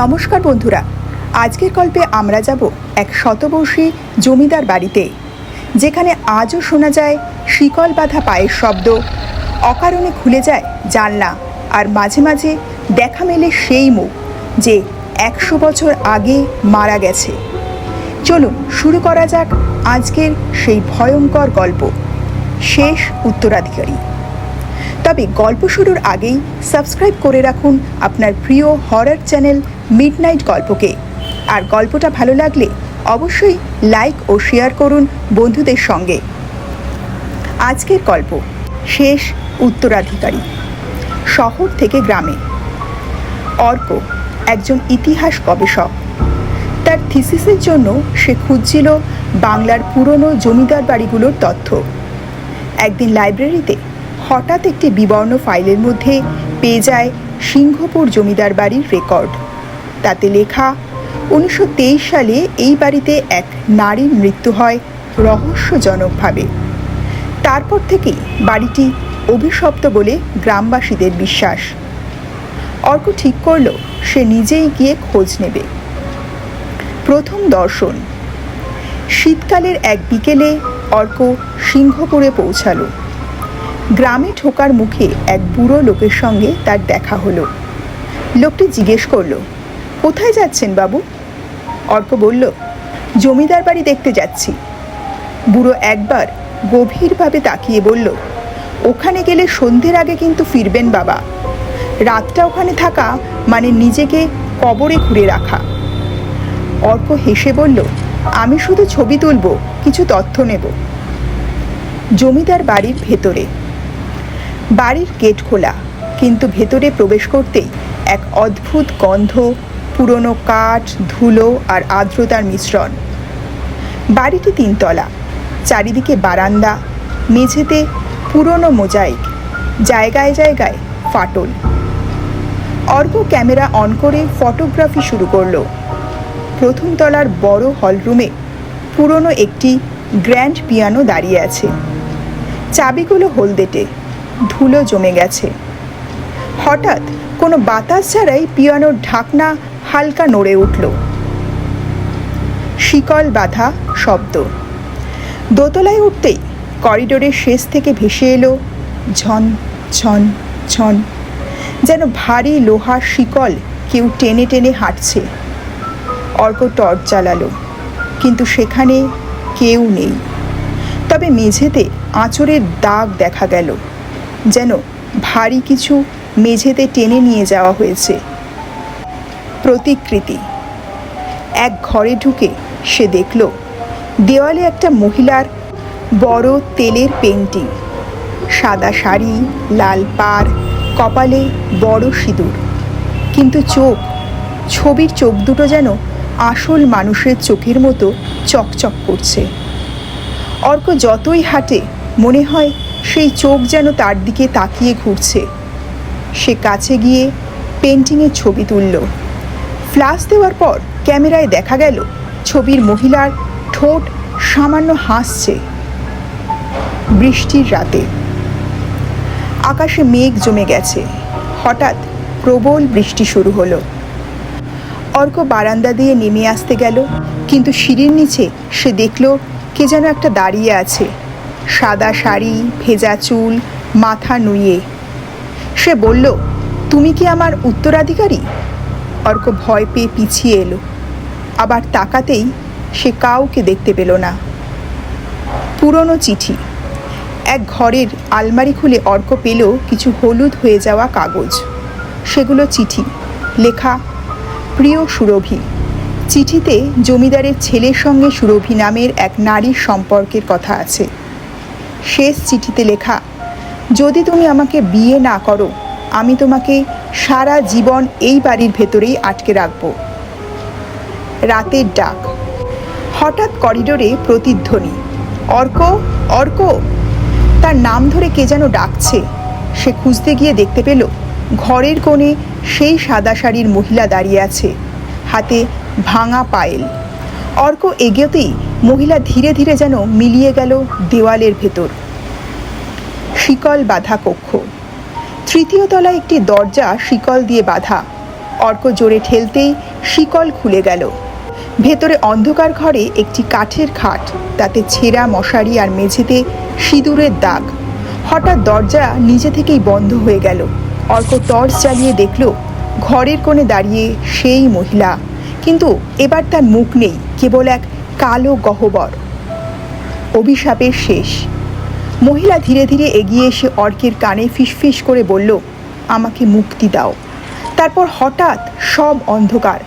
নমস্কার বন্ধুরা। আজকের গল্পে আমরা যাব এক শতবর্ষী জমিদার বাড়িতে, যেখানে আজও শোনা যায় শিকল বাঁধা পায়ের শব্দ, অকারণে খুলে যায় জানলা আর মাঝে মাঝে দেখা মেলে সেই মুখ যে একশো বছর আগে মারা গেছে। চলুন শুরু করা যাক আজকের সেই ভয়ঙ্কর গল্প। শেষ উত্তরাধিকারী। তবে গল্প শুরুর আগেই সাবস্ক্রাইব করে রাখুন আপনার প্রিয় হরর চ্যানেল মিডনাইট গল্পকে। আর গল্পটা ভালো লাগলে অবশ্যই লাইক ও শেয়ার করুন বন্ধুদের সঙ্গে। আজকের গল্প, শেষ উত্তরাধিকারী। শহর থেকে গ্রামে। অর্ক, একজন ইতিহাস গবেষক। তার থিসিসের জন্য সে খুঁজছিল বাংলার পুরনো জমিদার বাড়িগুলোর তথ্য। একদিন লাইব্রেরিতে হঠাৎ একটি বিবর্ণ ফাইলের মধ্যে পেয়ে যায় সিংহপুর জমিদার বাড়ির রেকর্ড তাতে লেখা, উনিশশো তেইশ সালে এই বাড়িতে এক নারীর মৃত্যু হয় রহস্যজনকভাবে। তারপর থেকেই বাড়িটি অভিশপ্ত বলে গ্রামবাসীদের বিশ্বাস। অর্ক ঠিক করল, সে নিজেই গিয়ে খোঁজ নেবে। প্রথম দর্শন। শীতকালের এক বিকেলে অর্ক সিংহপুরে পৌঁছালো। গ্রামে ঢোকার মুখে এক বুড়ো লোকের সঙ্গে তার দেখা হলো। লোকটি জিজ্ঞেস করল কোথায় যাচ্ছেন বাবু? অর্ক বলল, জমিদার বাড়ি দেখতে যাচ্ছি। বুড়ো একবার গভীরভাবে তাকিয়ে বলল, ওখানে গেলে সন্ধ্যের আগে কিন্তু ফিরবেন বাবা। রাতটা ওখানে থাকা মানে নিজেকে কবরে ঘুরে রাখা। অর্ক হেসে বলল, আমি শুধু ছবি তুলব, কিছু তথ্য নেব। জমিদার বাড়ির ভেতরে। বাড়ির গেট খোলা, কিন্তু ভেতরে প্রবেশ করতেই এক অদ্ভুত গন্ধ পুরনো কাঠ, ধুলো আর আর্দ্রতার মিশ্রণ। বাড়িটি তিনতলা, চারিদিকে বারান্দা, মেঝেতে পুরনো মোজাইক, জায়গায় জায়গায় ফাটল। অর্ক ক্যামেরা অন করে ফটোগ্রাফি শুরু করল। প্রথম তলার বড় হলরুমে পুরনো একটি গ্র্যান্ড পিয়ানো দাঁড়িয়ে আছে। চাবিগুলো হলদেটে, ধুলো জমে গেছে। হঠাৎ কোনো বাতাস ছাড়াই পিয়ানোর ঢাকনা হালকা নড়ে উঠল। শিকল বাঁধা শব্দ। দোতলায় উঠতেই করিডোরের শেষ থেকে ভেসে এলো ঝন ঝন ঝন, যেন ভারী লোহার শিকল কেউ টেনে টেনে হাঁটছে। অর্ক টর্চ জ্বালালো, কিন্তু সেখানে কেউ নেই। তবে মেঝেতে আঁচড়ের দাগ দেখা গেল, যেন ভারী কিছু মেঝেতে টেনে নিয়ে যাওয়া হয়েছে। প্রতিকৃতি। এক ঘরে ঢুকে সে দেখল, দেওয়ালে একটা মহিলার বড় তেলের পেন্টিং। সাদা শাড়ি, লাল পাড়, কপালে বড় সিঁদুর। কিন্তু চোখ, ছবির চোখ দুটো যেন আসল মানুষের চোখের মতো চকচক করছে। অর্ক যতই হাঁটে, মনে হয় সেই চোখ যেন তার দিকে তাকিয়ে ঘুরছে। সে কাছে গিয়ে পেন্টিংয়ের ছবি তুলল। ফ্লাশ দেওয়ার পর ক্যামেরায় দেখা গেল ছবির মহিলার ঠোঁট সামান্য হাসছে বৃষ্টির রাতে। আকাশে মেঘ জমে গেছে। হঠাৎ প্রবল বৃষ্টি শুরু হলো। অর্ক বারান্দা দিয়ে নেমে আসতে গেল, কিন্তু সিঁড়ির নিচে সে দেখল কে যেন একটা দাঁড়িয়ে আছে। সাদা শাড়ি, ভেজা চুল, মাথা নুয়ে সে বলল, তুমি কি আমার উত্তরাধিকারী? অর্ক ভয় পেয়ে পিছিয়ে এলো। আবার তাকাতেই সে কাউকে দেখতে পেল না। পুরনো চিঠি। এক ঘরের আলমারি খুলে অর্ক পেল কিছু হলুদ হয়ে যাওয়া কাগজ। সেগুলো চিঠি। লেখা, প্রিয় সুরভি, চিঠিতে জমিদারের ছেলের সঙ্গে সুরভি নামের এক নারীর সম্পর্কের কথা আছে। শেষ চিঠিতে লেখা, যদি তুমি আমাকে বিয়ে না করো আমি তোমাকে সারা জীবন এই বাড়ির ভেতরেই আটকে রাখব। রাতের ডাক। হঠাৎ করিডোরে প্রতিধ্বনি। অর্ক অর্ক! তার নাম ধরে কে যেন ডাকছে। সে খুঁজতে গিয়ে দেখতে পেল, ঘরের কোণে সেই সাদা শাড়ির মহিলা দাঁড়িয়ে আছে, হাতে ভাঙা পায়েল। অর্ক এগোতেই মহিলা ধীরে ধীরে যেন মিলিয়ে গেল দেওয়ালের ভেতর। শিকল বাধা কক্ষ। তৃতীয় তলায় একটি দরজা শিকল দিয়ে বাঁধা। অর্ক জোরে ঠেলতেই শিকল খুলে গেল। ভেতরে অন্ধকার ঘরে একটি কাঠের খাট, তাতে ছেঁড়া মশারি আর মেঝেতে সিঁদুরের দাগ। হঠাৎ দরজা নিজে থেকেই বন্ধ হয়ে গেল। অর্ক টর্চ জ্বালিয়ে দেখল, ঘরের কোণে দাঁড়িয়ে সেই মহিলা। কিন্তু এবার তার মুখ নেই, কেবল এক কালো গহ্বর। অভিশাপের শেষ। মহিলা ধীরে ধীরে এগিয়ে এসে অর্কের কানে ফিসফিস করে বলল, আমাকে মুক্তি দাও। তারপর হঠাৎ সব অন্ধকার।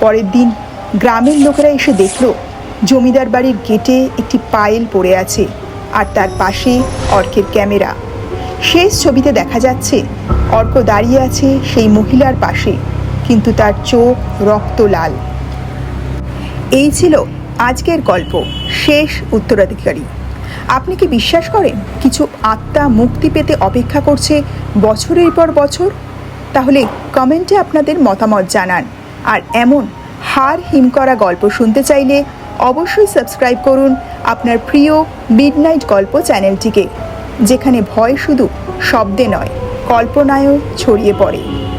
পরের দিন গ্রামের লোকেরা এসে দেখল, জমিদার বাড়ির গেটে একটি পায়েল পড়ে আছে আর তার পাশে অর্কের ক্যামেরা। শেষ ছবিতে দেখা যাচ্ছে, অর্ক দাঁড়িয়ে আছে সেই মহিলার পাশে, কিন্তু তার চোখ রক্ত লাল। এই ছিল আজকের গল্প। শেষ উত্তরাধিকারী। আপনি কি বিশ্বাস করেন কিছু আত্মা মুক্তি পেতে অপেক্ষা করছে বছরের পর বছর? তাহলে কমেন্টে আপনাদের মতামত জানান। আর এমন হার হিম করা গল্প শুনতে চাইলে অবশ্যই সাবস্ক্রাইব করুন আপনার প্রিয় মিডনাইট গল্প চ্যানেলটিকে, যেখানে ভয় শুধু শব্দে নয়, কল্পনায়ও ছড়িয়ে পড়ে।